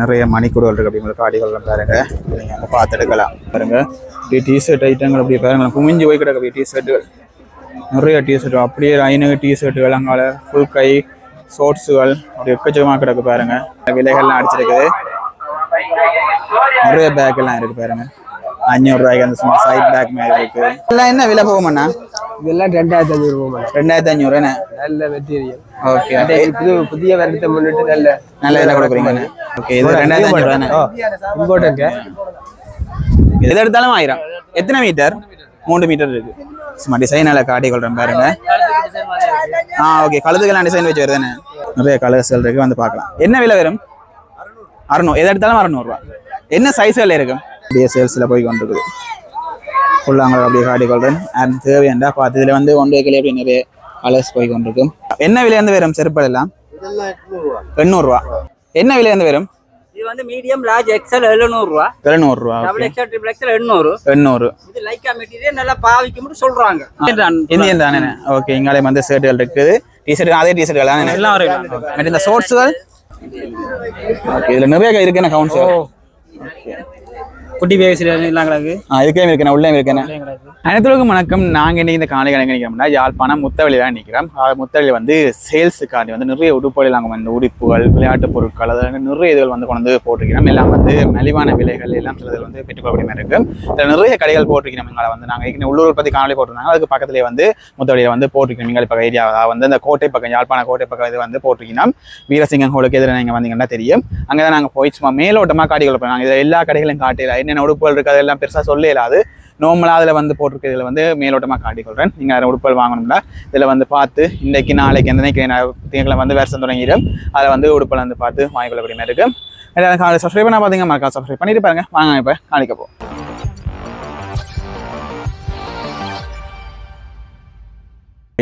நிறைய மணிக்கூடுகள் இருக்கு அப்படிங்களுக்கு உங்களுக்கு பாருங்க. நீங்க அங்க பார்த்து எடுக்கலாம் பாருங்க. இப்படி டிஷர்ட் ஐட்டங்கள் அப்படி பாருங்க குமிஞ்சு போய் கிடக்கு அப்படியே டிஷர்ட்டுகள் நிறைய டிஷர்ட் அப்படியே ஐநூறு டிஷர்ட்டுகள் அங்கால ஃபுல் கை ஷோர்ட்ஸுகள் அப்படி எக்கச்சக்கமாக கிடக்கு பாருங்க. விலைகள்லாம் அடிச்சிருக்குது. நிறைய பேக் எல்லாம் இருக்கு பாருங்க. அஞ்சூறு ரூபாய்க்கு அந்த சும்மா சைட் பேக் மாதிரி இருக்கு. எல்லாம் என்ன விலை போகுமாண்ணா இதெல்லாம் ரெண்டாயிரத்தி அஞ்சூறு ரூபாய் ரெண்டாயிரத்தி அஞ்சூறு என்ன நல்ல மெட்டீரியல் ஓகே புது புதிய வருடத்தை முன்னிட்டு நல்ல நல்ல விலை கொடுக்குறீங்க ஓகே இது ரெண்டாயிரத்தி தானே? இம்போர்ட்டன்ட் எது எடுத்தாலும் ஆயிரம். எத்தனை மீட்டர் மூணு மீட்டர் இருக்கு. சும்மா டிசைன் நல்லா காட்டி கொள்றேன் பாருங்க. ஆ ஓகே கழுதுக்கெல்லாம் டிசைன் வச்சு வருதுன்னு நிறைய கலர்ஸ்கள் இருக்கு வந்து பார்க்கலாம். என்ன விலை வரும்? அறநூறு. எது எடுத்தாலும் அறநூறுவா என்ன சைஸ்கள் இருக்கும்? அப்படியே சேல்ஸில் போய் கொண்டிருக்குது. ஃபுல்லாக அவங்க அப்படியே காட்டி கொள்றேன். அண்ட் தேவையாண்டா பார்த்து இதில் வந்து ஒன் வேக்கிலே அப்படி நிறைய கலர்ஸ் போய் கொண்டிருக்கும். என்ன விலையிருந்து வரும் செருப்பல் எல்லாம்? எண்ணூறுரூவா என்ன விலையிருந்து வரும்? இது வந்து மீடியம் லார்ஜ் எக்ஸல் எழுநூறுவா. எழுநூறுவா double okay XL triple XL எண்ணூறு. எண்ணூறு. இது லைக்கா மெட்டீரியல் நல்லா பாவிக்கும்னு சொல்றாங்க. இந்தியன் தானே? ஓகே இங்காலே வந்து ஷர்ட்டுகள் இருக்குது. டிஷர்ட் அதே டிஷர்ட்கள் தானே? எல்லாம் இருக்கு. இந்த ஷோர்ட்ஸுகள் ஓகே இதுல நிறைய இருக்கு என்ன கவுன்ஸ் குட்டி பேசில எல்லாம் கிடக்கு. ஆ இதுக்கே இருக்கேன். உள்ளே இருக்கேன். அனைத்துலகம் வணக்கம். நாங்கள் இன்னைக்கு இந்த காலை எங்கே நிற்கிறோம்னா யாழ்ப்பாணம் முத்தவழி தான் நிற்கிறோம் முத்தவழி வந்து சேல்ஸுக்காண்டி வந்து நிறைய உடுப்புகள் நாங்கள் வந்து உடுப்புகள் விளையாட்டு பொருட்கள் அதாவது நிறைய இதுகள் வந்து கொண்டு வந்து போட்டிருக்கிறோம். எல்லாம் வந்து மலிவான விலைகள் எல்லாம் சிலது வந்து பெற்றுக்கொள்ளக்கூடிய மாதிரி இருக்கு. இதில் நிறைய கடைகள் போட்டிருக்கிறோம். எங்களை வந்து நாங்கள் இங்கே உள்ளூர் உற்பத்தி காணொலி போட்டிருந்தாங்க. அதுக்கு பக்கத்துலேயே வந்து முத்தவழியை வந்து போட்டிருக்கோம் எங்களை பக்கம் ஏரியா வந்து இந்த கோட்டை பக்கம் யாழ்ப்பாண கோட்டை பக்கம் இது வந்து போட்டிருக்கோம் வீரசிங்கம் ஹோலுக்கு எதிராக நீங்கள் வந்தீங்கன்னா தெரியும். அங்கே தான் நாங்கள் போய் சும்மா மேலோட்டமாக காட்டிகள் போகிறோம் இதில் எல்லா கடைகளையும் காட்டிடலாம் என்னென்ன உடுப்புகள் இருக்குது அதெல்லாம் பெருசாக சொல்லலாது நார்மலாக அதில் வந்து போட்டிருக்க இதில் வந்து மேலோட்டமாக காட்டிக்கொள்கிறேன் நீங்கள் அதில் உடுப்புகள் வாங்கணும்னா இதில் வந்து பார்த்து இன்றைக்கு நாளைக்கு எந்த திங்களை வந்து வருஷம் தொடங்கிடும். அதில் வந்து உடுப்புகள் வந்து பார்த்து வாங்கிக்கொள்ளக்கூடிய மாதிரி இருக்குது எல்லாரும் காலை சப்ஸ்கிரைப் பண்ணால் பார்த்தீங்க மறக்கா சப்ஸ்கிரைப் பண்ணிட்டு பாருங்க. வாங்க இப்போ காணிக்க போகும்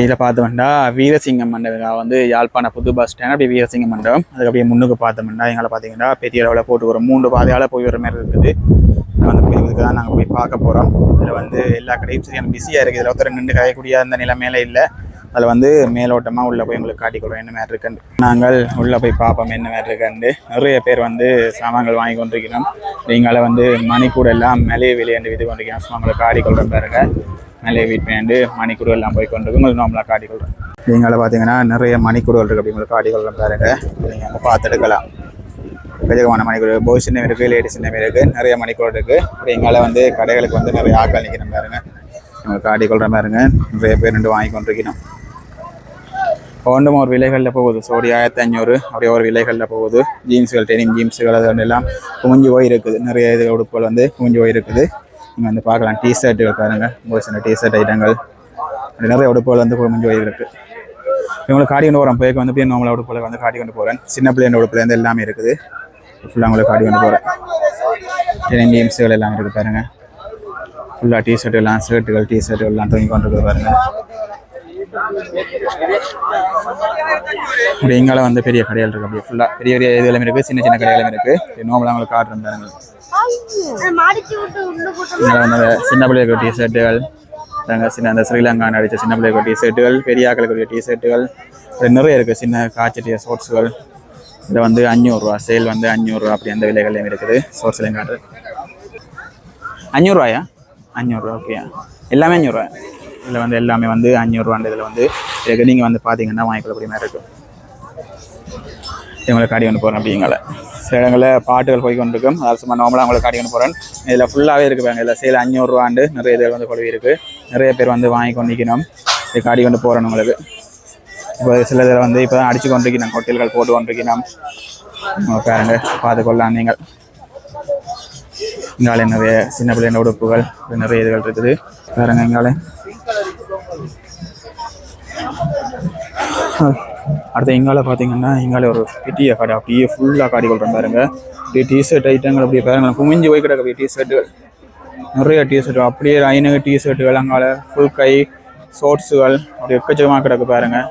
இதில் பார்த்தோம்னா வீரசிங்கம் மண்டபம். வந்து யாழ்ப்பாண புது பஸ் ஸ்டாண்ட் அப்படியே வீரசிங்கம் மண்டபம். அதுக்கு அப்படியே முன்னுக்கு பார்த்தோம்னா எங்களை பார்த்தீங்கன்னா பெரிய அளவில் போட்டு வரும் மூன்று பாதையால் போய் வர மாதிரி இருக்குது. வந்து இதுக்கு தான் நாங்கள் போய் பார்க்க போகிறோம் இதில் வந்து எல்லா கடையும் சரியான பிஸியாக இருக்குது இதில் ஒருத்தர் நின்று காயக்கூடிய அந்த நிலைமையில இல்லை. அதில் வந்து மேலோட்டமாக உள்ளே போய் உங்களுக்கு காட்டிக்கொள்வோம் என்ன மாதிரி இருக்குன்னு. நாங்கள் உள்ளே போய் பார்ப்போம் என்ன மாதிரி இருக்குன்னு. நிறைய பேர் வந்து சாமான்கள் வாங்கி கொண்டிருக்கிறோம். நீங்கள வந்து மணிக்கூட எல்லாம் மேலே விளையாண்டு விட்டு கொண்டிருக்கிறோம். சும்மா உங்களுக்கு காட்டிக்கொள்கிறோம் பாருங்க. மேலே வீட் பண்ணிட்டு மணிக்கூட எல்லாம் போய் கொண்டிருக்கு உங்களுக்கு நார்மலாக காட்டிக்கொள்கிறோம் நீங்கள பார்த்தீங்கன்னா நிறைய மணிக்கூடுகள் இருக்குது அப்படி உங்களுக்கு காட்டிக்கொள்கிறோம் பாருங்க. நீங்கள் அங்கே பார்த்து எடுக்கலாம். விதமான மணிக்கூடு பாய்ஸ் சின்ன இருக்குது லேடிஸ் சின்ன இருக்குது நிறைய மணிக்கூடு இருக்குது அப்படி எங்களை வந்து கடைகளுக்கு வந்து நிறைய ஆக்கள் நிற்கிற பாருங்க. உங்களுக்கு காட்டிக்கொள்கிற பாருங்க. நிறைய பேர் ரெண்டு வாங்கி கொண்டிருக்கணும். ஒன்றும் ஒரு விலைகளில் போகுது. சோடி ஆயிரத்தி ஐநூறு அப்படியே ஒரு விலைகளில் போகுது. ஜீன்ஸுகள் ட்ரெயினிங் ஜீன்ஸுகள் அது எல்லாம் குமிஞ்சு போய் இருக்குது. நிறைய இது உடுப்புகள் வந்து குமிஞ்சு போய் இருக்குது. நீங்கள் வந்து பார்க்கலாம். டிஷர்ட்டுகள் பாருங்கள் பாய்ஸின டிஷர்ட் ஐட்டங்கள். அப்படி நிறைய உடுப்புகள் வந்து குமிஞ்சு போய் இருக்குது இவங்களை காட்டி கொண்டு போகிறேன் பேருக்கு வந்து அப்படியே நார்மலாக உடுப்புகளை வந்து காட்டி கொண்டு போகிறேன் சின்ன பிள்ளைங்க உடுப்புலேருந்து எல்லாமே இருக்குது. ஃபுல்லாக உங்களை காட்டி கொண்டு போகிறேன் டெனிம் ஜீன்ஸுகள் எல்லாம் இருக்குது பாருங்கள் ஃபுல்லாக டிஷர்ட் எல்லாம் ஷர்ட்டுகள் டிஷர்ட்டுகள் எல்லாம் தூங்கி கொண்டு இருக்குது பாருங்கள் இப்படி இங்கால வந்து பெரிய கடைகள் இருக்குது அப்படியே ஃபுல்லாக பெரிய பெரிய இதுகளும் இருக்குது சின்ன சின்ன கடைகளும் இருக்குது நோம்பலாம் உங்களுக்கு காட்டுறேன் பாருங்கள் இங்க வந்து சின்ன பிள்ளைகளுக்கு டிஷர்ட்டுகள் நாங்கள் சின்ன அந்த ஸ்ரீலங்கா அடிச்ச சின்ன பிள்ளைகளுக்கு டிஷர்ட்டுகள் பெரிய டி டிஷர்ட்டுகள் நிறைய இருக்குது சின்ன காய்ச்சட்டிய ஷோர்ட்ஸுகள் இதில் வந்து அஞ்சூறுரூவா சேல் வந்து அஞ்சூறுரூவா அப்படி அந்த விலைகள்லையும் இருக்குது. சோர்ஸ்லையும் காட்டுறது அஞ்சூறுரூவாயா? அஞ்சூறுரூவா ஓகேயா எல்லாமே அஞ்சூறுரூவா. இதில் வந்து எல்லாமே வந்து அஞ்சூறுரூவாண்டு இதில் வந்து இதுக்கு நீங்கள் வந்து பார்த்தீங்கன்னா வாங்கிக்கொள்ளக்கூடிய மாதிரி இருக்கும். இவங்களை காடி கொண்டு போகிறேன் அப்படிங்கள சில இடங்களில் பாட்டுகள் போய் கொண்டிருக்கும். அதாவது சும்மா நார்மலாக அவங்களை காடி கொண்டு போகிறேன் இதில் ஃபுல்லாகவே இருக்குது பாருங்க. இதில் சேல் அஞ்சூறுரூவாண்டு நிறைய பேர் வந்து கொழுவி இருக்குது நிறைய பேர் வந்து வாங்கி கொண்டிருக்கணும் இது காடி கொண்டு போகிறேன் உங்களுக்கு. இப்போ சில இதில் வந்து இப்போ தான் அடித்து கொண்டிருக்கிறோம் ஹோட்டல்கள் போட்டு கொண்டிருக்கிறோம் பாருங்க பார்த்துக்கொள்ளலாம் நீங்கள். இங்கால நிறைய சின்ன பிள்ளைங்க உடுப்புகள் நிறைய இதுகள் இருக்குது. பாருங்க இங்கால. அடுத்து இங்கால பார்த்தீங்கன்னா இங்கால ஒரு பெட்டிய கடை அப்படியே ஃபுல்லாக காடி கொள்கிறேன் பாருங்க. அப்படியே டிஷர்ட் ஐட்டங்கள் அப்படியே பாருங்க. குமிஞ்சு போய் கிடக்கு அப்படியே டிஷர்ட்டுகள் நிறைய டிஷர்ட் அப்படியே ஐநூறு டிஷர்ட்டுகள் அங்கால ஃபுல் கை ஷோர்ட்ஸுகள் அப்படி எக்கச்சக்கமாக கிடக்கு பாருங்கள்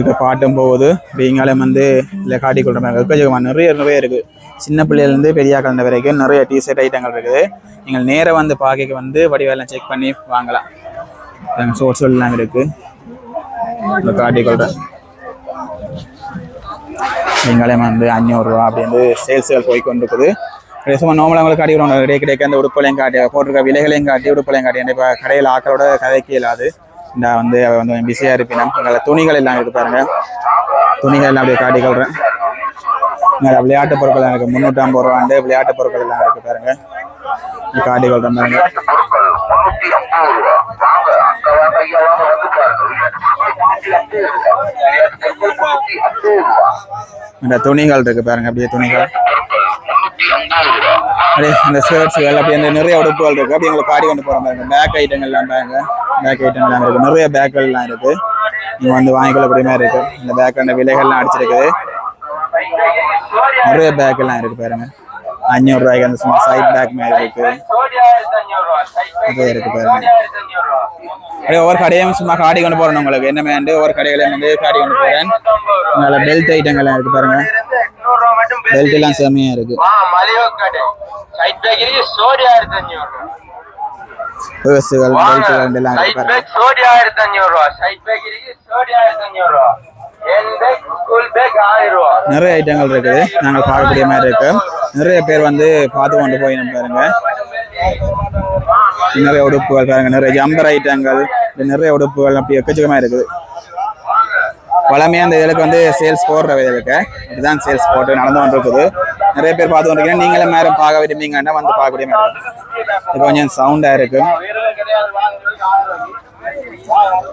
இப்போ பாட்டும் போகுது. இப்படி வந்து இல்லை காட்டி கொள்கிறேன் எக்கச்சக்கமாக நிறைய நிறைய இருக்குது சின்ன பிள்ளையிலேருந்து பெரிய கலந்த வரைக்கும் நிறைய டிஷர்ட் ஐட்டங்கள் இருக்குது. நீங்கள் நேராக வந்து பார்க்க வந்து வடிவெல்லாம் செக் பண்ணி வாங்கலாம். ஷோர்ட்ஸ் எல்லாம் இருக்குது காட்டி கொள்கிறேன் வெங்காயம் வந்து அஞ்சூறுரூவா அப்படி வந்து சேல்ஸுகள் போய் கொண்டிருக்குது. சும்மா நார்மலாக காட்டி விடுவாங்க கிடையாது கிடைக்க அந்த உடுப்புலையும் காட்டி போட்டிருக்க விலைகளையும் காட்டி உடுப்புலையும் காட்டி இப்போ கடையில் ஆக்களோட கதைக்கு இல்லாது. இந்த வந்து அவ வந்து பிஸியாக இருப்பினும் எங்களை துணிகள் எல்லாம் இருக்கு பாருங்க. துணிகள் எல்லாம் அப்படியே காட்டி கொள்றேன். இங்கே விளையாட்டு பொருட்கள் இருக்கு. முந்நூற்றி ஐம்பது ரூபாண்டு விளையாட்டு பொருட்கள் எல்லாம் இருக்கு பாருங்க. காட்டி கொள்றேன் பாருங்க. இந்த துணிகள் இருக்கு பாருங்க அப்படியே துணிகள். அப்படியே இந்த ஷர்ட்ஸ்கள் அப்படியே அந்த நிறைய உடுப்புகள் இருக்கு. அப்படி உங்களுக்கு காடி கொண்டு போற பாருங்க பேக் ஐட்டங்கள்லாம் பாருங்க. பேக் ஐட்டங்கள்லாம் இருக்கு. நிறைய பேக்கள்லாம் எல்லாம் இருக்கு. நீங்க வந்து வாங்கிக்கொள்ளக்கூடிய மாதிரி இருக்கு. இந்த பேக் அந்த விலைகள்லாம் அடிச்சிருக்குது. நிறைய பேக் எல்லாம் இருக்கு பாருங்க. அஞ்சூறு ரூபாய்க்கு அந்த சும்மா சைட் பேக் மாதிரி இருக்கு நிறைய இருக்கு பாருங்க அப்படியே ஒவ்வொரு கடையும் சும்மா காடி கொண்டு போறேன் உங்களுக்கு என்ன வேண்டு ஒவ்வொரு கடைகளையும் வந்து காடி கொண்டு போறேன் நல்ல பெல்ட் ஐட்டங்கள்லாம் இருக்கு பாருங்க பெல்ட் எல்லாம் செம்மையா இருக்கு பெல்ட்டுகள் எல்லாம் இருக்கு பாருங்க நிறைய ஐட்டங்கள் இருக்குது. நாங்கள் பார்க்கக்கூடிய மாதிரி இருக்கு. நிறைய பேர் வந்து பார்த்து கொண்டு போய் பாருங்க. நிறைய உடுப்புகள் பாருங்க. நிறைய ஜம்பர் ஐட்டங்கள். நிறைய உடுப்புகள் அப்படி எக்கச்சக்கமாக இருக்குது. பழமையாக அந்த இதுக்கு வந்து சேல்ஸ் போடுற இதுக்கு. இதுதான் சேல்ஸ் போட்டு நடந்து கொண்டிருக்குது. நிறைய பேர் பார்த்து கொண்டிருக்கீங்க. நீங்களும் மேலே பார்க்க விரும்பீங்கன்னா வந்து பார்க்கக்கூடிய மாதிரி இது கொஞ்சம் சவுண்டாக இருக்கு.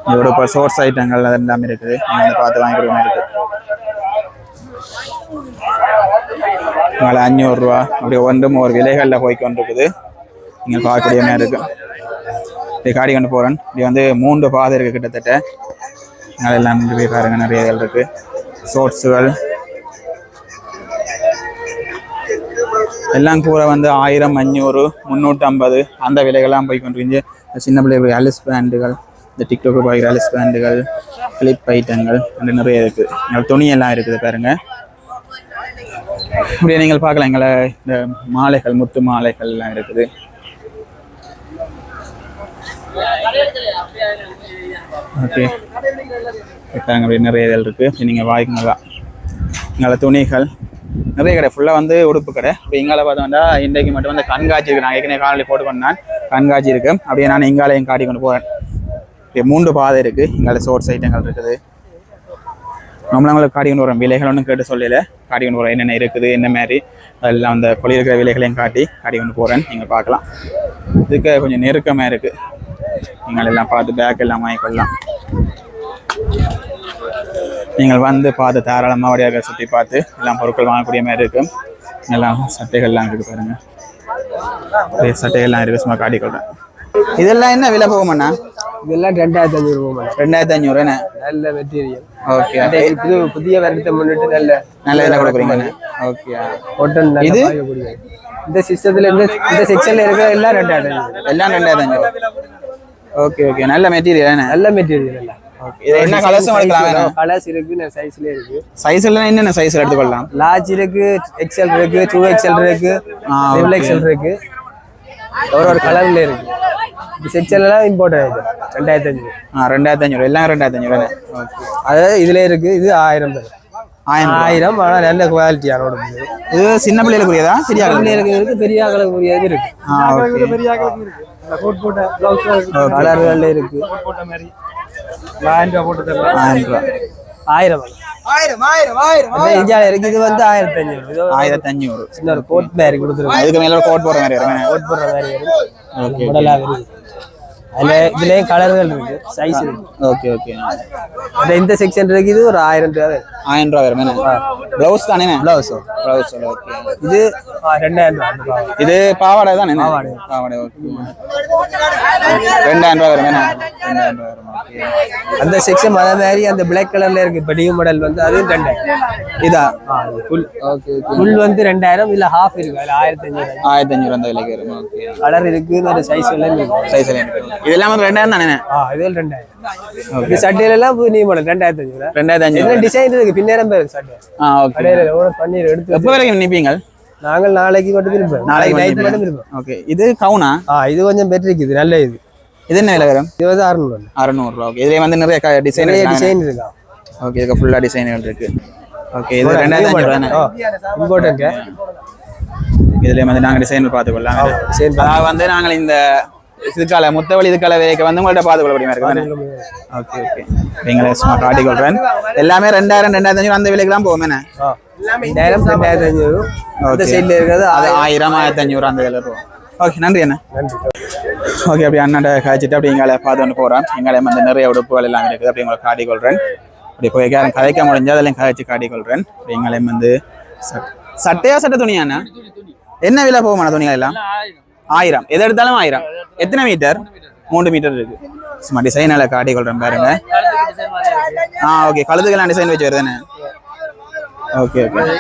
இதோட இப்போ சோர்ஸ் ஐட்டங்கள் அது எல்லாமே இருக்குது. நீங்கள் வந்து பார்த்து வாங்கிக்கிற மாதிரி இருக்குது உங்களை அஞ்சூறுரூவா அப்படி ஒன்றும் ஒரு விலைகளில் போய் கொண்டிருக்குது. நீங்கள் பார்க்கக்கூடிய மாதிரி இருக்கு. இப்படி காடி கொண்டு போகிறேன் இப்படி வந்து மூன்று பாதை இருக்குது கிட்டத்தட்ட. அதனால் எல்லாம் போய் பாருங்கள் நிறைய இதில் இருக்குது ஷோர்ட்ஸுகள் எல்லாம் கூட வந்து ஆயிரம் அஞ்சூறு முந்நூற்றம்பது அந்த விலைகள்லாம் போய் கொண்டிருந்துச்சு சின்ன பிள்ளைகளுடைய அலிஸ் பேண்டுகள் இந்த டிக்டாக்கு பார்க்குற அலிஸ் பேண்டுகள் கிளிப் ஐட்டங்கள் அந்த நிறைய இருக்குது எங்கள் துணியெல்லாம் இருக்குது பாருங்கள் இப்படியே நீங்கள் பார்க்கலாம். எங்களை இந்த மாலைகள் முத்து மாலைகள் எல்லாம் இருக்குது. ஓகே. பாருங்க அப்படி நிறைய இதழ் இருக்குது நீங்கள் வாங்கிக்கலாம் எங்களை துணிகள் நிறைய கடை. ஃபுல்லாக வந்து உடுப்பு கடை. இப்போ இங்கால பார்த்தோம்னா இன்றைக்கு மட்டும் வந்து கண்காட்சி இருக்குது நான் ஏற்கனவே காலையில் போட்டு கண்காட்சி இருக்குது அப்படியே நான் இங்காலையும் காட்டி கொண்டு போகிறேன் இப்போ மூன்று பாதை இருக்குது எங்களோட சோர்ஸ் ஐட்டங்கள் இருக்குது. நம்மளவங்களுக்கு காட்டி கொண்டு வரேன் விலைகள் ஒன்றும் கேட்டு சொல்லல. காடி கொண்டு என்னென்ன இருக்குது என்ன மாதிரி. அதெல்லாம் அந்த கொடி இருக்கிற விலைகளையும் காட்டி காடி கொண்டு போகிறேன் நீங்கள் பார்க்கலாம். இதுக்கு கொஞ்சம் நெருக்கமாக இருக்குது நீங்கள் எல்லாம் பார்த்து பேக் எல்லாம் வாங்கிக்கொள்ளலாம் நீங்கள் வந்து பார்த்து தாராளமாக வழியாக சுற்றி பார்த்து எல்லாம் பொருட்கள் வாங்கக்கூடிய மாதிரி இருக்கும் எல்லாம் சட்டைகள்லாம் இருக்குது பாருங்கள் சட்டைகள்லாம் இருக்குது சும்மா காட்டிக்கொள்றேன் இதெல்லாம் என்ன விலை போகுமண்ணா? இதெல்லாம் ரெண்டாயிரத்தி அஞ்சூறு ரூபாய் ரெண்டாயிரத்தி அஞ்சூறு நல்ல மெட்டீரியல் ஓகே புது புதிய வருடத்தை முன்னிட்டு நல்ல நல்ல இதில் கொடுக்குறீங்கண்ணே. ஓகே ஒட்டன் நல்ல இது? இந்த சிஸ்டத்துல இந்த இந்த செக்ஷன்ல இருக்கிற எல்லாம் ரெண்டாயிரத்தி அஞ்சூறு எல்லாம் ரெண்டாயிரத்தி அஞ்சூறு ஓகே ஓகே நல்ல மெட்டீரியல் நல்ல மெட்டீரியல் எல்லாம். இது என்ன கலர்ஸும் எடுக்கலாம் கலர்ஸ் இருக்கு சைஸ்ல இருக்கு என்னென்ன சைஸ் எடுத்துக்கொள்ளலாம்? லார்ஜ் இருக்கு எக்ஸ்எல் இருக்கு டூ எக்ஸ்எல் இருக்கு டபுள். எக்ஸ்எல் இருக்கு. ஒரு ஒரு கலர்ல இருக்கு. இந்த செக்ஷன் எல்லாம் இம்போர்ட் ஆயிடுது. ரெண்டாயிரத்தி அஞ்சு ஆ ரெண்டாயிரத்தி அஞ்சூறு எல்லாம் ரெண்டாயிரத்தி அஞ்சூறு ஓகே அதாவது இதுல இருக்கு. இது ஆயிரம் பேர். ஆயிரம். ஆயிரம் ஆனா நல்ல குவாலிட்டியான உடம்பு இது சின்ன பிள்ளைகளுக்குரியதா? சரியா பிள்ளைகளுக்கு இருக்கு பெரிய ஆளுக்கு உரியது இருக்கு. ஆ ஓகே. கலர்கள்ல இருக்கு. ஆயிரம் ரூபாய் ஆயிரம் அதான் இந்தியால இருக்கு. இது வந்து ஆயிரத்தி அஞ்சூறு ஆயிரத்தி அஞ்சூறு சின்ன ஒரு கோட் மாதிரி கொடுத்துருக்காங்க அதுக்கு மேல கோட் போடுற மாதிரி இருக்கு. கோட் போடுற மாதிரி இருக்கு. ஓகே இருக்கு. அதுல இதுலயும் கலர்கள் இருக்கு. சைஸ் இருக்கு. ஓகே ஓகே இந்த செக்ஷன் இருக்கு இது ஒரு ஆயிரம் வரும். ஆயிரம் ரூபா வரும் ப்ளவுஸ் தானே. ப்ளவுஸ் ஓகே இது? ரெண்டாயிரம் பாவாடை. இது பாவாடை தானே? பாவாடை. பாவாடை ஓகே ரெண்டாயிரம் ரூபா வரும் ரெண்டாயிரம் ரூபா வரும் அந்த செக்ஷன் அதே மாதிரி அந்த பிளாக் கலர்ல இருக்கு. இப்ப நியூ மாடல் வந்து அது ரெண்டாயிரம். இதா? ஃபுல் ஓகே ஃபுல் வந்து ரெண்டாயிரம் இல்ல ஹாஃப் இருக்கு. அதுல ஆயிரத்தி அஞ்சூறு ஆயிரத்தி அஞ்சூறு அந்த விலைக்கு வரும். ஓகே கலர் இருக்கு நிறைய சைஸ் எல்லாம் இருக்கு சைஸ் எல்லாம் இதெல்லாம் வந்து ரெண்டாயிரம் தானே? ஆ இது ரெண்டாயிரம். இந்த சட்டையில எல்லாம் புது நியூ மாடல் ரெண்டாயிரத்தி அஞ்சூறு ரெண்டாயிரத்தி அஞ்சூறு இதுல டிசைன் இருக்கு பின்னேரம் பேர் சட்டை. ஆ ஓகே கடையில எவ்வளவு பன்னீர் எடுத்து எப்போ வரைக்கும் நிற்பீங்க நாங்கள் நாளைக்கு மட்டும் நாளைக்கு நைட் மட்டும் ஓகே இது கவுனா? ஆ இது கொஞ்சம் பெட்டர் இருக்குது. நல்ல இது. இது என்ன விலை வரும்? இது வந்து அறுநூறு அறநூறுவா ஓகே இதுல வந்து நிறைய டிசைன் நிறைய டிசைன் இருக்கா? ஓகே இதுக்கு ஃபுல்லாக டிசைன்கள் இருக்கு. ஓகே இது ரெண்டாயிரத்தி அஞ்சூறு தானே? இம்பார்ட்டன்ட் இதுல வந்து நாங்க டிசைன் பார்த்துக்கொள்ளலாம். design அதாவது வந்து நாங்கள் இந்த இதுக்கால முத்தவழி இதுக்கால வேலைக்கு வந்து உங்கள்ட்ட பார்த்துக்கொள்ள முடியுமா இருக்கு ஓகே ஓகே நீங்களே சும்மா காட்டிக்கொள்றேன் எல்லாமே ரெண்டாயிரம் ரெண்டாயிரத்தி அஞ்சூறு அந்த விலைக்கு தான் போகும் என்ன? ரெண்டாயிரம் ரெண்டாயிரத்தி அஞ்சூறு அந்த Okay. சைடில் இருக்கிறது அது ஆயிரம். ஆயிரத்தி அஞ்சூறு அந்த விலை போகும். ஓகே நன்றி அண்ணா. நன்றி. ஓகே அப்படி அண்ணாண்ட காய்ச்சிட்டு அப்படி எங்களை பார்த்து கொண்டு போகிறோம் எங்களை வந்து நிறைய உடுப்புகள் எல்லாம் இருக்குது. அப்படி உங்களை காட்டிக்கொள்கிறேன் அப்படி போய் யாரும் கதைக்க முடிஞ்சா அதெல்லாம் கதைச்சு காட்டிக்கொள்கிறேன் அப்படி எங்களை வந்து சட்- சட்டையா சட்டை துணியாண்ணா என்ன விலை போகுமாண்ணா துணிகள் எல்லாம்? ஆயிரம். எதை எடுத்தாலும் ஆயிரம். எத்தனை மீட்டர்? மூணு மீட்டர் இருக்கு. சும்மா டிசைன் எல்லாம் கொள்றேன் பாருங்க. ஆ ஓகே கழுதுக்கெல்லாம் டிசைன் வச்சு வருதுண்ணே ஓகே ஓகே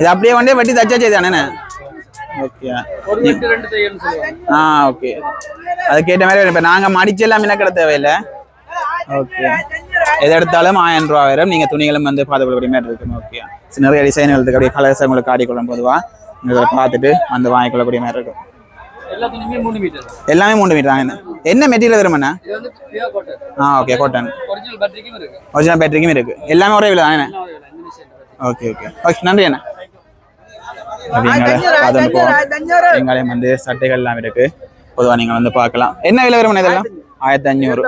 இது அப்படியே கொண்டே வட்டி தச்சாச்சே தானே ஓகே ஆ ஓகே அதுக்கேற்ற மாதிரி இப்போ நாங்கள் மடிச்சு எல்லாம் மினக்கிட தேவையில்லை. ஓகே எது எடுத்தாலும் ஆயிரம் ரூபா நீங்கள் துணிகளும் வந்து பார்த்துக்கொள்ள மாதிரி இருக்கும் ஓகே நிறைய டிசைன்கள் இருக்கு. அப்படியே கலர்ஸ் உங்களுக்கு காட்டிக்கொள்ளும் பொதுவாக நீங்கள் இதை பார்த்துட்டு வந்து வாங்கிக்கொள்ளக்கூடிய மாதிரி இருக்கும். எல்லாமே மூணு மீட்டர் தாங்க. என்ன மெட்டீரியல் வரும் அண்ணா ஆ ஓகே காட்டன் ஒரிஜினல் பேட்டரிக்கும் இருக்கு. எல்லாமே ஒரே விலை தானே. ஓகே ஓகே ஓகே நன்றி அண்ணா. எங்களையும் வந்து சட்டைகள் எல்லாம் இருக்கு. பொதுவாக நீங்கள் வந்து பார்க்கலாம். என்ன விலை வரும் இதெல்லாம்? ஆயிரத்தி அஞ்சூறு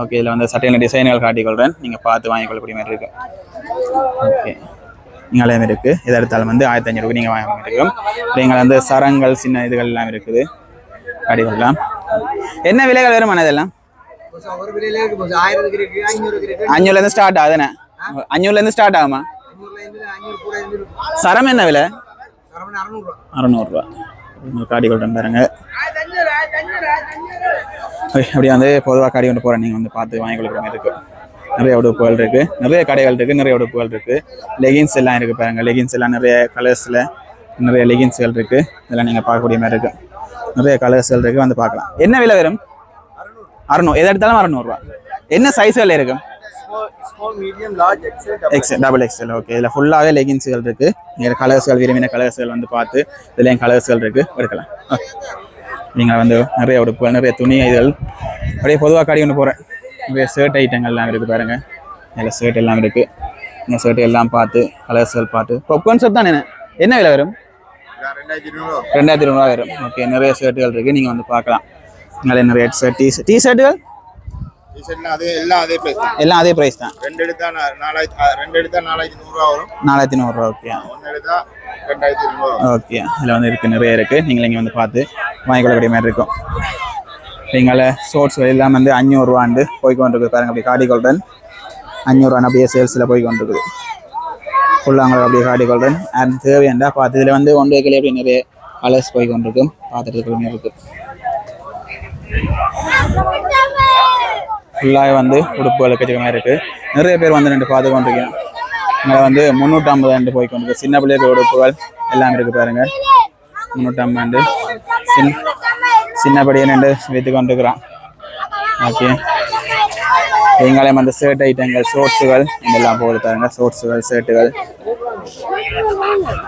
ஓகே இதில் வந்து சட்டைகள் டிசைன்கள் காட்டிக்கொள்கிறேன் நீங்கள் பார்த்து வாங்கிக்கொள்ளக்கூடிய மாதிரி இருக்கு. ஓகே இங்கெல்லாம் இருக்குது எதை எடுத்தாலும் வந்து ஆயிரத்தி அஞ்சூறுக்கு நீங்கள் வாங்க இருக்கும் நீங்கள் வந்து சரங்கள் சின்ன இதுகள் எல்லாம் இருக்குது. காட்டிக்கொள்ளலாம் என்ன விலைகள் வருமான இதெல்லாம்? அஞ்சூர்லேருந்து அஞ்சூறுலேருந்து ஸ்டார்ட் ஆகுதுண்ணே அஞ்சூறுலேருந்து ஸ்டார்ட் ஆகுமா? சரம் என்ன விலை? அறநூறுவா அறநூறுரூவா காடி பாருங்க. அப்படியே வந்து பொதுவாக காடி கொண்டு போகிறேன் நீங்கள் வந்து பார்த்து வாங்கி கொடுக்குற மாதிரி இருக்கு. நிறைய உடுப்புகள் இருக்குது நிறைய கடைகள் இருக்குது நிறைய உடுப்புகள் இருக்குது லெகின்ஸ் எல்லாம் இருக்குது பாருங்கள் லெகின்ஸ் எல்லாம் நிறைய கலர்ஸில் நிறைய லெகின்ஸ்கள் இருக்குது இதெல்லாம் நீங்கள் பார்க்கக்கூடிய மாதிரி இருக்கு. நிறைய கலர்ஸ்கள் இருக்குது வந்து பார்க்கலாம். என்ன விலை வரும்? அறநூறு. எதை எடுத்தாலும் அறநூறுவா. என்ன சைஸ்கள் இருக்கு? Small XL double XL okay இதில் ஃபுல்லாகவே லெகின்ஸுகள் இருக்குது நீங்கள் கலர்ஸ்கள் விரும்பின கலர்ஸ்கள் வந்து பார்த்து இதுலேயும் கலர்ஸ்கள் இருக்குது எடுக்கலாம். நீங்கள் வந்து நிறைய உடுப்புகள் நிறைய துணி இதுகள். அப்படியே பொதுவாக காடி ஒன்று போகிறேன் நிறைய ஷர்ட் ஐட்டங்கள்லாம் இருக்குது பாருங்க. நல்ல ஷர்ட் எல்லாம் இருக்குது இந்த ஷர்ட் எல்லாம் பார்த்து கலர்ஸ்கள் பார்த்து. பாப்கார்ன் ஷர்ட் தானே என்ன என்ன விலை வரும்? ரெண்டாயிரத்தி ரூபா வரும். ஓகே நிறைய ஷர்ட்டுகள் இருக்குது நீங்கள் வந்து பார்க்கலாம். நிறைய நிறைய ஷர்ட் டீ டீ ஷர்ட்டுகள் டிஷர்ட்லாம் அதே எல்லாம் அதே பிரைஸ் தான். எல்லாம் அதே ப்ரைஸ் தான் ரெண்டு எடுத்தா நாலாயிரத்தி ரெண்டு எடுத்தா நாலாயிரத்தி நூறுரூவா வரும் நாலாயிரத்தி நூறுரூவா ஓகே ஒன்று எடுத்தா ரெண்டாயிரத்தி இருநூறுவா ஓகே இதில் வந்து இருக்குது நிறைய இருக்குது நீங்கள் இங்கே வந்து பார்த்து வாங்கிக்கொள்ளக்கூடிய மாதிரி இருக்கும். எங்களை ஷோர்ட்ஸ் எல்லாம் வந்து அஞ்சூறுரூவாண்டு போய் கொண்டிருக்கு பாருங்க அப்படி கோல்டன் அஞ்சூறுவான்னு அப்படியே சேல்ஸில் போய் கொண்டிருக்குது அப்படியே காடி அப்படியே அது அண்ட் தேவையாண்டா பார்த்து இதில் வந்து ஒன் வேக்கிலே அப்படி நிறைய கலர்ஸ் போய் கொண்டிருக்கும் பார்த்துட்டு இருக்கிற இருக்குது ஃபுல்லாக வந்து உடுப்புகள் வச்சுக்க மாதிரி இருக்குது நிறைய பேர் வந்து ரெண்டு பார்த்து கொண்டிருக்கேன் இங்கே வந்து முந்நூற்றம்பது ரெண்டு போய் கொண்டிருக்கு. சின்ன பிள்ளைக்கு உடுப்புகள் எல்லாம் இருக்குது பாருங்க. முந்நூற்றம்பது சின்ன சின்னபடியே ரெண்டு வைத்து கொண்டிருக்கிறான். ஓகே எங்களையும் அந்த ஷர்ட் ஐட்டங்கள் ஷோர்ட்ஸுகள் இதெல்லாம் போகுது பாருங்க. ஷோர்ட்ஸுகள் ஷர்ட்டுகள்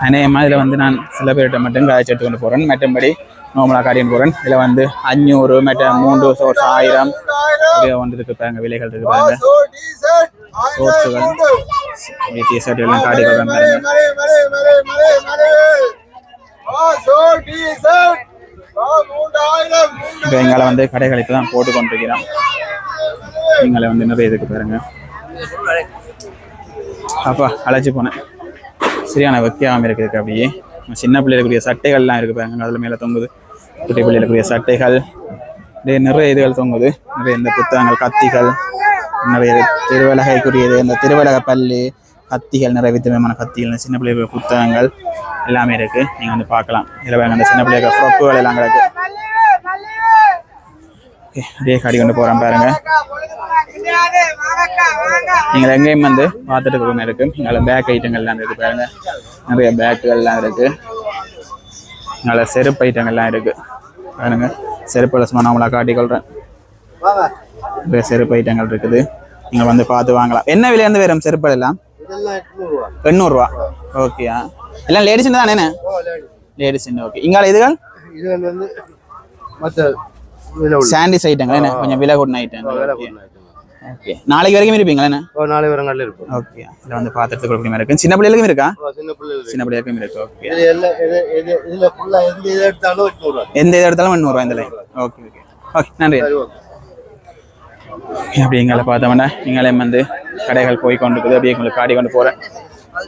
அநேகமாக இதில் வந்து நான் சில பேர்கிட்ட மட்டும் காய்ச்சி எடுத்து கொண்டு போகிறேன் மற்றபடி நார்மலாக காட்டின்னு போகிறேன் இதில் வந்து அஞ்சூறு மற்ற மூன்று ஷோர்ட்ஸ் ஆயிரம். அப்படியே வந்து இருக்கு பாருங்க. விலைகள் இருக்கு பாருங்க. ஷோர்ட்ஸுகள் டிஷர்ட் எல்லாம் காட்டி கொடுக்குறேன் இப்போ எங்களை வந்து கடைகளுக்கு தான் போட்டு கொண்டிருக்கிறோம் எங்களை வந்து நிறைய இதுக்கு பாருங்க. அப்பா அழைச்சி போனேன். சரியான வைக்காமல் இருக்குது அப்படியே. சின்ன பிள்ளைகளுக்குரிய சட்டைகள்லாம் இருக்குது பாருங்க. அதில் மேலே தொங்குது. குட்டி பிள்ளைகளுக்குரிய சட்டைகள். நிறைய நிறைய இதுகள் தொங்குது. நிறைய இந்த புத்தகங்கள் கத்திகள் நிறைய திருவலகைக்குரியது இந்த திருவலக பல்லு கத்திகள் நிறைய விதமான கத்திகள் சின்ன பிள்ளைகள் புத்தகங்கள் எல்லாமே இருக்கு. நீங்கள் வந்து பார்க்கலாம். இதில் பாருங்க அந்த சின்ன பிள்ளைகள் ஃப்ரொக்குகள் எல்லாம் கிடக்கு. அப்படியே காடி கொண்டு போறேன் பாருங்க. நீங்கள் எங்கேயும் வந்து பார்த்துட்டு இருக்கிற மாதிரி இருக்கு. இங்கே பேக் ஐட்டங்கள் எல்லாம் இருக்கு பாருங்க. நிறைய பேக்குகள் எல்லாம் இருக்கு. நல்ல செருப்பு ஐட்டங்கள்லாம் இருக்கு. பாருங்க. செருப்பு சும்மா நம்மளா காட்டிக்கொள்றேன் நிறைய செருப்பு ஐட்டங்கள் இருக்குது. நீங்கள் வந்து பார்த்து வாங்கலாம். என்ன விலையிருந்து வரும் செருப்பு எல்லாம்? எண்ணூறுரூவா ஓகேயா எல்லாம் லேடிஸ் தானே லேடிஸ் ஓகே. இங்கால இதுகள் இது வந்து மற்ற சாண்டிஸ் ஐட்டங்கள் என்ன? கொஞ்சம் விலை கூடின ஐட்டம் ஓகே நாளைக்கு வரைக்கும் இருப்பீங்களா என்ன? ஒரு நாலு வரங்கள்ல இருக்கும் ஓகே இதில் வந்து பார்த்துட்டு கொடுக்குற இருக்கு. சின்ன பிள்ளைகளுக்கும் இருக்கா? சின்ன பிள்ளை சின்ன பிள்ளைகளுக்கும் இருக்கு. ஓகே இதுல ஃபுல்லா எந்த இதை எடுத்தாலும் எட்நூறு ரூபா. எந்த இது எடுத்தாலும் எண்ணூறுவா இந்த லைன் ஓகே ஓகே ஓகே நன்றி. சரி ஓகே அப்படி எங்களை பார்த்தோம்னா எங்களையும் வந்து கடைகள் போய் கொண்டு இருக்குது. அப்படியே உங்களுக்கு காடி கொண்டு போகிறேன்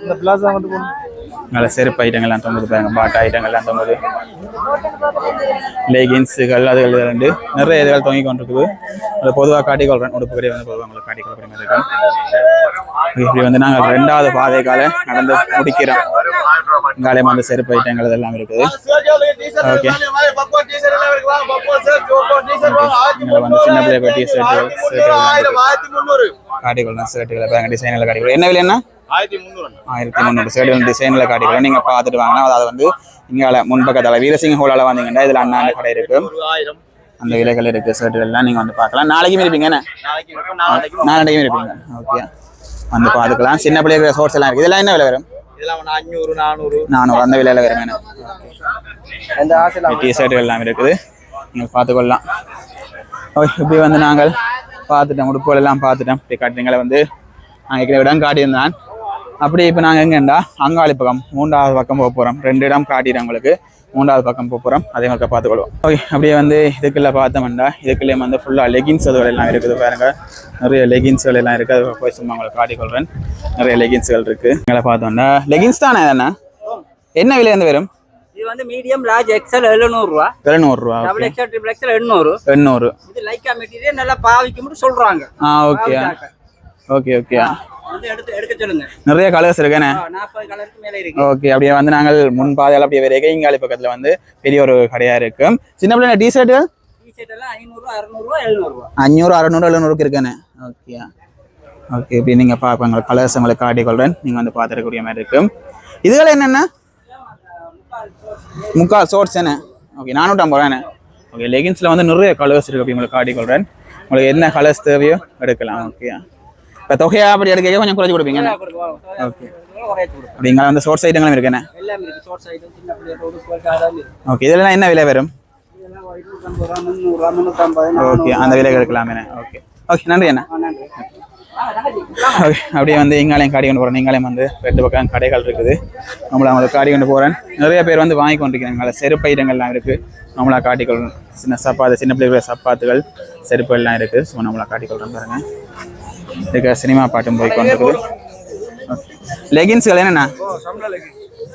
இந்த பிளாசா மட்டும் போகணும். நல்ல செருப்பு ஐட்டங்கள்லாம் தொங்குது பாருங்க. பாட்டா ஐட்டங்கள்லாம் தொங்குது லெகின்ஸுகள் அதுகள் ரெண்டு. நிறைய இதுகள் தொங்கி கொண்டிருக்குது. அது பொதுவாக காட்டிக்கொள்கிறேன் உடுப்புகளை வந்து பொதுவாக உங்களுக்கு காட்டிக்கொள்கிற மாதிரி இருக்கும் இப்படி வந்து நாங்கள் ரெண்டாவது பாதைக்கால நடந்து முடிக்கிறோம். இங்காலயம் அந்த செருப்பு ஐட்டங்கள் இதெல்லாம் இருக்குது. ஓகே. வந்து சின்ன பிள்ளை டி காட்டிக்கொள்ளலாம் ஷர்ட்டுகளை பாருங்க. டிசைனில் காட்டிக்கொள்ள என்ன விலை என்ன ஆயிரத்தி முந்நூறு. சைடு டிசைனில் காட்டிக்கலாம் நீங்கள் பார்த்துட்டு வாங்க. அதாவது வந்து இங்கால முன்பக்கத்தில் வீரசிங்க ஹோலால் வந்தீங்கன்னா இதில் அண்ணாண்டு கடை இருக்கு. ஆயிரம். அந்த விலைகள் இருக்கு. ஷர்ட்டுகள்லாம் நீங்கள் வந்து பார்க்கலாம். நாளைக்கும் இருப்பீங்க என்ன? நாளைக்கு இருக்கும் நாளைக்கு நாளைக்கும் இருப்பீங்க. ஓகே வந்து பார்த்துக்கலாம். சின்ன பிள்ளைங்க ஷோர்ட்ஸ் எல்லாம் இருக்கு. இதெல்லாம் என்ன விலை வரும்? வந்து அஞ்சூறு நானூறு. நானூறு. அந்த விலையில வரும் என்ன? அந்த ஆசையில் டி ஷர்ட்டுகள் எல்லாம் இருக்குது. நீங்கள் பார்த்துக்கொள்ளலாம். ஓகே இப்படி வந்து நாங்கள் பார்த்துட்டோம். உடுப்புகள் எல்லாம் பார்த்துட்டோம். இப்படி காட்டுறீங்களை வந்து. நாங்கள் இடம் காட்டியிருந்தான். அப்படி இப்போ நாங்கள் எங்கேண்டா? அங்காளி பக்கம் மூன்றாவது பக்கம் போக போகிறோம் ரெண்டு இடம் காட்டிடுறோம் உங்களுக்கு. மூன்றாவது பக்கம் போக போகிறோம் அதே மாதிரி பார்த்துக்கொள்வோம். ஓகே அப்படியே வந்து இதுக்குள்ள பார்த்தோம்னா இதுக்குள்ளே வந்து ஃபுல்லாக லெகின்ஸ் எல்லாம் இருக்குது பாருங்க. நிறைய லெகின்ஸ்கள் எல்லாம் இருக்குது. அது போய் சும்மா உங்களுக்கு காட்டிக்கொள்கிறேன் நிறைய லெகின்ஸ்கள் இருக்குது எங்களை பார்த்தோம்னா லெகின்ஸ் தானே தானே என்ன? விலையிலேருந்து வரும்? இது வந்து மீடியம் லார்ஜ் எக்ஸல் எழுநூறுவா. எழுநூறுரூவா டபுள் எக்ஸல் ட்ரிபிள் எக்ஸல் எண்ணூறு. எண்ணூறு. இது லைக்கா மெட்டீரியல் நல்லா பாவிக்கும்னு சொல்றாங்க. ஆ ஓகே ஓகே ஓகே நிறைய கலர்ஸ் இருக்குண்ணே ஓகே அப்படியே வந்து நாங்கள் முன் பாதையில் அப்படியே வரைக்கும் இங்காலி பக்கத்தில் வந்து பெரிய ஒரு கடையாக இருக்கு. சின்ன பிள்ளை டி ஷர்ட்டு டிஷர்ட் எல்லாம் ஐநூறுரூவா அறுநூறுவா எழுநூறுவா. அஞ்சூறு அறநூறு எழுநூறுக்கு இருக்குண்ணே ஓகே ஓகே இப்படி நீங்கள் பார்ப்பாங்க கலர்ஸ் உங்களுக்கு காட்டிக்கொள்கிறேன் நீங்கள் வந்து பார்த்துருக்கக்கூடிய மாதிரி இருக்கும் இதுகள் என்னென்ன? முக்கால் ஷோர்ட்ஸ் என்ன ஓகே நானூற்றம்பது ரூபாண்ணே ஓகே லெகின்ஸில் வந்து நிறைய கலர்ஸ் இருக்குது அப்படி உங்களுக்கு காட்டிக்கொள்கிறேன் உங்களுக்கு என்ன கலர்ஸ் தேவையோ எடுக்கலாம். ஓகே இப்போ தொகையாக அப்படி எடுக்க கொஞ்சம் குறைச்சி கொடுப்பீங்க. ஓகே அப்படிங்களா? வந்து ஷோர்ட்ஸ் ஐட்டங்களும் இருக்குண்ணே ஓகே இதெல்லாம் என்ன விலை வரும்? ஓகே அந்த விலைக்கு எடுக்கலாமே. ஓகே ஓகே நன்றி அண்ணா. அப்படியே வந்து எங்காலையும் காடி கொண்டு போகிறேன் எங்காலையும் வந்து ரெண்டு பக்கம் கடைகள் இருக்குது. நம்மளை அவங்களை காடி கொண்டு போகிறேன் நிறைய பேர் வந்து வாங்கி கொண்டிருக்கிறாங்க. செருப்பு ஐட்டங்கள்லாம் இருக்குது நம்மளா காட்டிக்கொள்ளும் சின்ன சப்பாத்து சின்ன பிள்ளைகள சப்பாத்துகள் செருப்பு எல்லாம் இருக்குது ஸோ நம்மளா காட்டிக்கொள்கிறேன் பாருங்க. இருக்க சினிமா பாட்டும் போய் கொண்டிருக்குது. லெகின்ஸ்கள் என்னண்ணா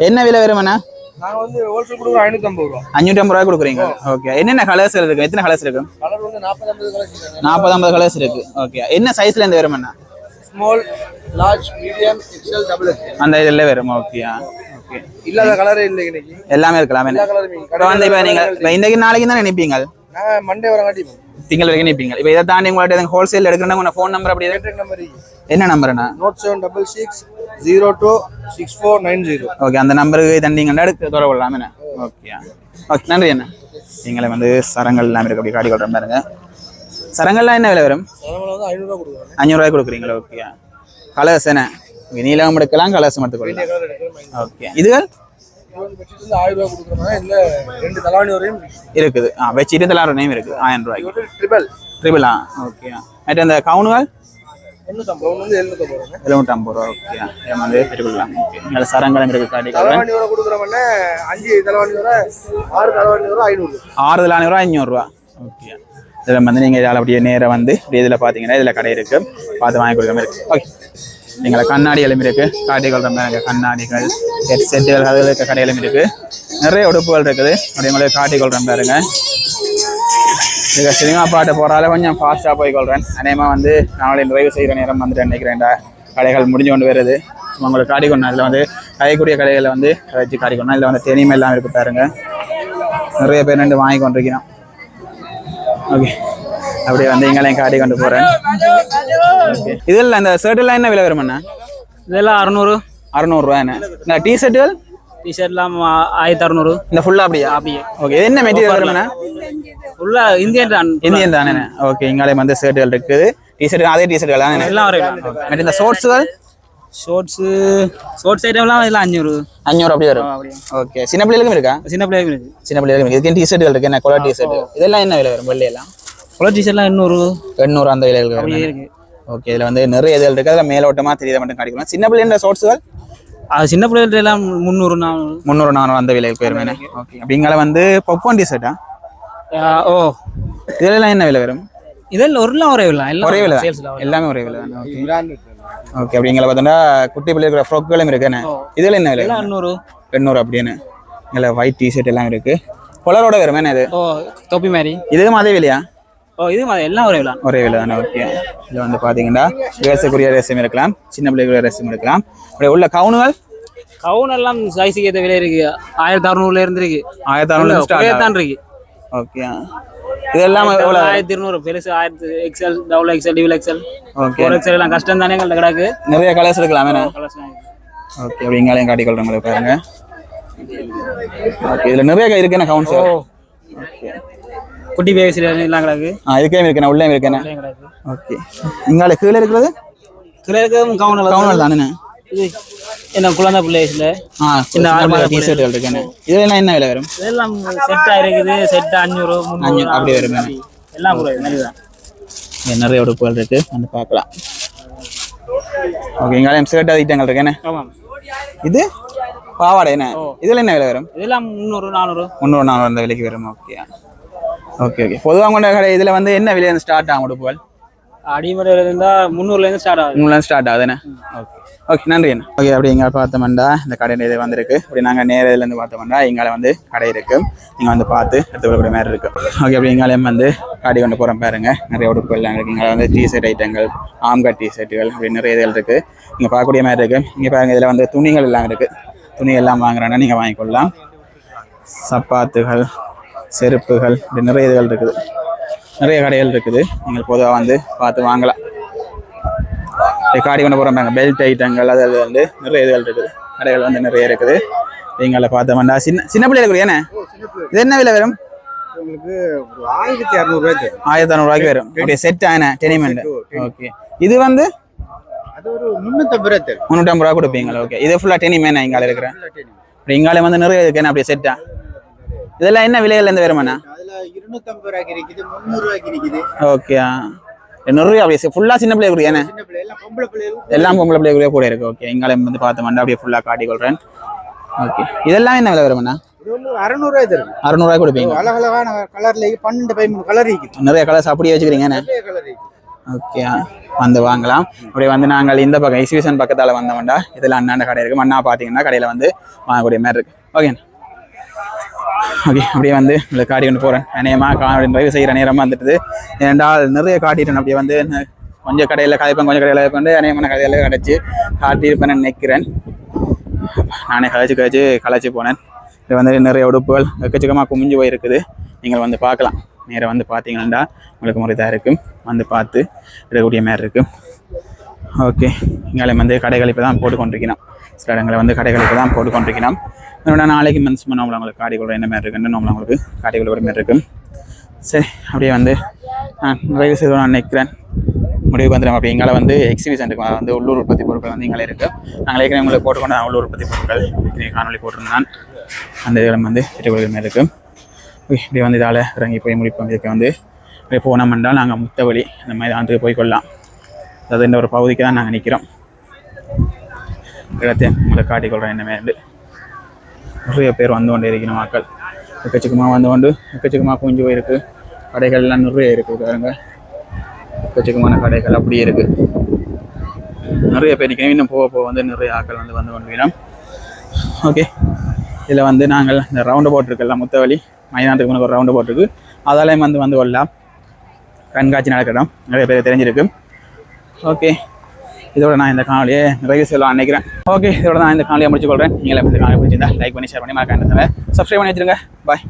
என்ன விலை வருமாண்ணா நாங்கள் வந்து ஹோல்சேல் கொடுக்குறோம் ஐநூற்றம்பது ரூபா. அஞ்சூற்றி ஐம்பது ரூபாய் கொடுக்குறீங்க ஓகே என்னென்ன கலர்ஸ் இருக்கு? எத்தனை கலர்ஸ் இருக்கு? கலர் வந்து நாற்பது ஐம்பது கலர் நாற்பது ஐம்பது கலர்ஸ் இருக்கு. ஓகே என்ன சைஸ்ல இருந்து வருமாண்ணா small large medium XL double XL அந்த இதில் வரும். ஓகே ஓகே இல்லாத கலரே இல்லை இன்னைக்கு. எல்லாமே இருக்கலாம். எல்லா கலருமே வந்து இப்போ நீங்கள் இப்போ இன்றைக்கு நாளைக்கு தான் நினைப்பீங்க நாங்கள் மண்டே வரங்காட்டி திங்கள் வரைக்கும் நினைப்பீங்க இப்போ இதை தாண்டி உங்கள்ட்ட ஹோல்சேல் எடுக்கணும்னா உங்கள் ஃபோன் நம்பர் அப்படி நம்பர் என்ன நம்பர்ண்ணா note seven double six zero two six four nine zero. Okay அந்த நம்பருக்கு தண்டிங்கன்னா எடுக்க தொடர்பு கொள்ளலாம் என்ன? ஓகே ஓகே நன்றி என்ன? நீங்களே வந்து சரங்கள் எல்லாம் இருக்கு அப்படி காட்டி கொள்கிறேன் பாருங்க. சரங்கள்லாம் என்ன விலை வரும்? அஞ்சூறுரூவாய் கொடுக்குறீங்களா? ஓகே கலர்ஸ் என்ன? நீலம் எடுக்கலாம் கலர்ஸ் எடுக்கிறோம் ஓகே இதுகள்? இருக்குது. ஆ வச்சுட்டு எல்லாரும் நேம் இருக்குது ஆயிரம் வந்து ட்ரிபிள் ட்ரிபிள் ஓகே மற்ற அந்த கவுனுகள்? எண்ணூற்றம்பது ஒன்று வந்து எழுநூற்றம்பது ரூபா எழுநூற்றம்பது ரூபா ஓகே ஏன் வந்து பெற்றுக்கொள்ளலாம் நல்ல சரங்களும் இருக்குது காட்டிக்கிறேன் தலைவாணி வரை கொடுக்குறோம்னா அஞ்சு தலைவாணி வரை ஆறு தலைவாணி வரை ஐநூறு. ஆறுதல் ஐநூறுரூவா ஐநூறுரூவா ஓகே இதில் வந்து நீங்கள் இதில் அப்படியே நேராக வந்து இதில் பார்த்தீங்கன்னா இதில் கடை இருக்குது பார்த்து வாங்கி கொடுக்குற மாதிரி இருக்குது ஓகே எங்களை கண்ணாடி எலும்பு இருக்குது காட்டி கொள்கிற மாதிரி கண்ணாடிகள் செட்டுகள் அதில் இருக்க கடையிலும் இருக்குது நிறைய உடுப்புகள் இருக்குது. அப்படி உங்களுக்கு காட்டி பாருங்க இதுக்கு சினிமா பாட்டு போகிறால கொஞ்சம் ஃபாஸ்ட்டாக போய் கொள்கிறேன் அநேகமாக வந்து நாளை நிறைவு செய்கிற நேரம் வந்துட்டு நினைக்கிறேன்டா கடைகள் முடிஞ்சு கொண்டு வருது. உங்களுக்கு காட்டி கொண்டேன் அதில் வந்து கைக்கூடிய கடைகளில் வந்து வச்சு காட்டி கொண்டேன் இதில் வந்து தெனிமை எல்லாம் இருக்குது பாருங்க. நிறைய பேர் ரெண்டு வாங்கி கொண்டிருக்கிறோம். ஓகே. அப்படியே வந்து எங்களையும் காட்டி கொண்டு போகிறேன் ஓகே. இதில் இந்த ஷர்ட்டெல்லாம் என்ன விலை வருமாண்ணா இதெல்லாம் அறுநூறு. அறநூறுவா என்ன? இந்த டி ஷர்ட்டுகள் டிஷர்ட்லாம் ஆயிரத்தி அறுநூறு இந்த ஃபுல்லாக அப்படியா? அப்படியே. ஓகே என்ன மெட்டீரியல் ஃபுல்லா இந்தியன் தான் இந்தியன் தானே. ஓகே இங்காலே வந்து ஷர்ட்டுகள் இருக்குது. டி ஷர்ட் அதே டி ஷர்ட்டுகள் தானே? எல்லாம் மற்ற இந்த ஷோர்ட்ஸுகள் ஷோர்ட்ஸு ஷோர்ட்ஸ் ஐட்டம்லாம் இதெல்லாம் அஞ்சூறு அஞ்சூறு அப்படி வரும். ஓகே சின்ன பிள்ளைகளுக்கும் இருக்கா? சின்ன பிள்ளைங்க இருக்கு. சின்ன பிள்ளைகளுக்கும் இருக்கு. இதுக்கு டி ஷர்ட்டுகள் இருக்கு? என்ன கொலர் டி ஷர்ட் இதெல்லாம் என்ன விலை வரும்? வெள்ளையெல்லாம் குளர் டிஷர்ட்லாம் எண்ணூறு. எண்ணூறு அந்த விலைகள் இருக்கு. ஓகே இதில் வந்து நிறைய இதழ் இருக்குது அதில் மேலோட்டமாக தெரியாத மட்டும் காட்டிக்கலாம் சின்ன பிள்ளைன்ற ஷார்ட்ஸுகள் அது சின்ன பிள்ளைகள் எல்லாம் முந்நூறு நானூறு? முந்நூறு நானூறு அந்த விலைக்கு போயிருமே ஓகே அப்படிங்கிற வந்து பப்கார்ன் டிஷர்ட்டா ஆ, ஓ. இதெல்லாம் என்ன விலை வரும்? இதில் ஒரு ஒரே இல்லை எல்லாம் ஒரே விலை எல்லாமே ஒரே விலை தான். ஓகே அப்படிங்கிற பார்த்தோம்னா குட்டி பிள்ளை இருக்கிற ஃப்ராக்குகளும் இருக்குண்ணே இதில் என்ன விலை? எண்ணூறு. எண்ணூறு அப்படின்னு இதில் ஒயிட் டிஷர்ட் எல்லாம் இருக்கு. கலரோட வருமே. இது? ஓ தொப்பி மாதிரி. இதுவும் அதே விலையா? ஓ இது மாதிரி எல்லாம் ஒரே விலை ஒரே விலை தானே ஓகே இதில் வந்து பார்த்தீங்கன்னா யுஎஸ்ஏக்குரிய ரேசம் இருக்கலாம் சின்ன பிள்ளைக்குரிய ரேசம் இருக்கலாம் அப்படியே உள்ள கவுனுகள். கவுன் எல்லாம் சைஸுக்கு ஏற்ற விலை இருக்கு. ஆயிரத்தி அறுநூறுல இருந்து இருக்கு ஆயிரத்தி அறுநூறு தான் இருக்கு. ஓகே இதெல்லாம் எவ்வளோ ஆயிரத்தி இருநூறு. பெருசு ஆயிரத்தி XL double XL triple XL okay XL எல்லாம் கஷ்டம் தானே எங்கள்ட்ட கிடக்கு. நிறைய கலர்ஸ் எல்லாம் இருக்கு. ஓகே அப்படிங்களையும் காட்டிக்கொள்றேன் உங்களுக்கு பாருங்க. ஓகே இதில் நிறைய இருக்கு என்ன கவுன்ஸ் ஓகே குட்டி பேசில் எல்லாம் கிடக்கு. ஆ இதுக்கே இருக்கேன் உள்ளே இருக்கேன் ஓகே. இங்கால கீழே இருக்கிறது? கிழக்கு கவுன் எல்லாம் கவுனல் தானே என்ன குழந்தை பிள்ளைஸ்ல ஆ இந்த ஆறு மாத டிஷர்ட்டுகள் இருக்கேன் இதெல்லாம் என்ன விலை வரும்? இதெல்லாம் செட்டா இருக்குது செட் அஞ்சூறு முந்நூறு அப்படி வருமே எல்லாம் இங்க நிறைய உடுப்புகள் இருக்கு வந்து பார்க்கலாம். ஓகே இங்கால எம்சர்ட் ஐட்டங்கள் இருக்கேன் ஆமாம். இது பாவாடை என்ன? இதில் என்ன விலை வரும்? இதெல்லாம் முந்நூறு நானூறு. முந்நூறு நானூறு அந்த விலைக்கு வரும் ஓகே. ஓகே ஓகே பொதுவாக கொண்ட கடை இதில் வந்து என்ன விலை ஸ்டார்ட் ஆகும் உடுப்புகள் அடிமடையில் இருந்தால் முந்நூறுலேருந்து ஸ்டார்ட் ஆகுது. மூணுலாம் ஸ்டார்ட் ஆகுதுண்ணே ஓகே ஓகே நன்றி அண்ணா ஓகே அப்படி இங்கே பார்த்தோம்னா இந்த கடை இது வந்திருக்கு. அப்படி நாங்கள் நேரத்துலேருந்து பார்த்தோம்னா இங்கால வந்து கடை இருக்கு. நீங்கள் வந்து பார்த்து எடுத்துக்கொள்ளக்கூடிய மாதிரி இருக்கு. ஓகே அப்படி இங்காலையும் வந்து காடி கொண்டு போகிறோம் பாருங்க. நிறைய உடுப்பு எல்லாம் இருக்கு. இங்கே வந்து டிஷர்ட் ஐட்டங்கள் ஆம்கட் டிஷர்ட்டுகள் அப்படி நிறைய இதுகள் இருக்கு. இங்கே பார்க்கக்கூடிய மாதிரி இருக்கு. இங்கே பாருங்க இதில் வந்து துணிகள் எல்லாம் இருக்கு. துணி எல்லாம் வாங்குறேன்னா நீங்கள் வாங்கிக்கொள்ளலாம். சப்பாத்துகள் செருப்புகள் இப்படி நிறைய இதுகள் இருக்குது. நிறைய கடைகள் இருக்குது. நீங்கள் பொதுவாக வந்து பார்த்து வாங்கலாம். காடி கொண்டு போகிறோம் பெல்ட் ஐட்டங்கள் அது வந்து நிறைய இதுகள் இருக்குது. கடைகள் வந்து நிறைய இருக்குது. எங்களை பார்த்தோம்னா சின்ன சின்ன பிள்ளைகளுக்கு ஏண்ணே இது என்ன விலை வரும்? உங்களுக்கு ஆயிரத்தி இரநூறுவாய் தரும் ஆயிரத்தி அறநூறுவாய்க்கு வரும். அப்படியே செட் ஆன டெனிமெண்ட் ஓகே இது வந்து? அது ஒரு முந்நூற்றம்பது ரூபாய் தரும். முந்நூற்றம்பது ரூபா கொடுப்பீங்களா? ஓகே இது ஃபுல்லாக டெனிமேன் இங்கால இருக்கிறேன் அப்படி இங்கால வந்து நிறைய இருக்கு அப்படியே செட்டா இதெல்லாம் என்ன விலைகள் இருந்து வருமாண்ணா அதுல இருநூத்தம்பது ரூபாய்க்கு இருக்குது முந்நூறு ரூபாய்க்கு இருக்குது. ஓகே நிறைய அப்படியே ஃபுல்லாக சின்ன பிள்ளை கொடுங்க ஏன்னா பிள்ளை. எல்லாம் பொம்பளை பிள்ளைகளே கூட இருக்கு. ஓகே இங்கால வந்து பார்த்தோம்னா அப்படியே ஃபுல்லாக காட்டிக்கொள்கிறேன் ஓகே இதெல்லாம் என்ன விலை வருமாண்ணா அறநூறுவாய் தரும். அறநூறுவாய் கொடுப்பீங்க அழகழகான கலர்ல பன்னெண்டு பதிமூணு கலர் இருக்குது. நிறைய கலர்ஸ் அப்படியே வச்சுக்கிறீங்க ஓகே வந்து வாங்கலாம். அப்படியே வந்து நாங்கள் இந்த பக்கம் எக்ஸிபிஷன் பக்கத்தால் வந்தோம்டா இதில் அண்ணாண்ட கடை இருக்குது மண்ணா பார்த்தீங்கன்னா கடையில் வந்து வாங்கக்கூடிய மாதிரி இருக்கு. ஓகே ஓகே அப்படியே வந்து இந்த காடி கொண்டு போகிறேன் அநேகமாக கா டிரைவ் செய்கிற நேரமாக வந்துட்டு ஏன்டால் நிறைய காட்டிட்டேன் அப்படியே வந்து ந- கொஞ்சம் கடையில் கதைப்பேன் கொஞ்சம் கடையில் கதைப்பேன் அநேகமான கடையில் கடைச்சி காட்டியிருப்பேன்னு நினைக்கிறேன். நானே கதைச்சு கதைச்சு களைச்சி போனேன். இது வந்து நிறைய உடுப்புகள் எக்கச்சக்கமாக குமிஞ்சு போயிருக்குது. நீங்கள் வந்து பார்க்கலாம். நேராக வந்து பார்த்தீங்கன்னா உங்களுக்கு முறைதாக இருக்கும். வந்து பார்த்து எடுக்கக்கூடிய மாதிரி இருக்கும். ஓகே. இங்கே வந்து கடைகள் இப்போ தான் போட்டுக்கொண்டிருக்கிறோம். சில இடங்களில் வந்து கடைகள் இப்போ தான் போட்டு கொண்டிருக்கிறோம் என்னோட நாளைக்கு மனசு பண்ணவங்கள உங்களுக்கு காடிக்குள்ள என்ன மாதிரி இருக்குன்னு நம்மள உங்களுக்கு காடிக்குள்ள ஒரு மாதிரி இருக்கும் சரி அப்படியே வந்து நான் நிறைவு செய்து நான் நிற்கிறேன் முடிவு வந்துடும் அப்படி எங்களை வந்து எக்ஸிபிஷன் இருக்கும் வந்து உள்ளூர் உற்பத்தி பொருட்கள் வந்து எங்களை இருக்குது நாங்கள் ஏற்கனவே உங்களுக்கு போட்டுக்கொண்டு உள்ளூர் உற்பத்தி பொருட்கள் காணொலி போட்டிருந்தான். அந்த இதில் வந்து பெற்றுக்கொள்கிற மாதிரி இருக்கும் இப்படி வந்து இதால் இறங்கி போய் முடிப்போம். இதுக்கு வந்து அப்படியே போனோம் என்றால் நாங்கள் முத்தவழி அந்த மாதிரி ஆண்டுக்கு போய் கொள்ளலாம். அது இந்த ஒரு பகுதிக்கு தான் நாங்கள் நிற்கிறோம் இடத்தையும் உங்களை காட்டிக்கொள்கிறேன் என்ன மாதிரி நிறைய பேர் வந்து கொண்டே இருக்கிற மக்கள். எக்கச்சக்கமாக வந்து கொண்டு எக்கச்சக்கமாக குஞ்சு போயிருக்கு. கடைகள்லாம் நிறைய இருக்குது பாருங்க. எக்கச்சக்கமான கடைகள் அப்படியே இருக்குது நிறைய பேர் நிற்கணும் இன்னும் போக போக வந்து நிறைய ஆட்கள் வந்து வந்து கொண்டு ஓகே இதில் வந்து நாங்கள் இந்த ரவுண்டு போட்டிருக்கல முத்தவழி மைதானத்துக்கு முன்னாடி ஒரு ரவுண்டு போட்டிருக்கு அதாலேயும் வந்து வந்து கொள்ளலாம். கண்காட்சி நடக்கிறோம் நிறைய பேர் தெரிஞ்சிருக்கு. ஓகே. இதோட நான் இந்த காணொலியை நிறைவு செய்யலாம் நினைக்கிறேன். ஓகே இதோட நான் இந்த காணொலியை முடிச்சுக்கொள்கிறேன் நீங்களே இந்த காணொலி பிடிச்சிருந்தா லைக் பண்ணி ஷேர் பண்ணி மறக்காம சப்ஸ்கிரைப் பண்ணி வச்சுருங்க. பாய்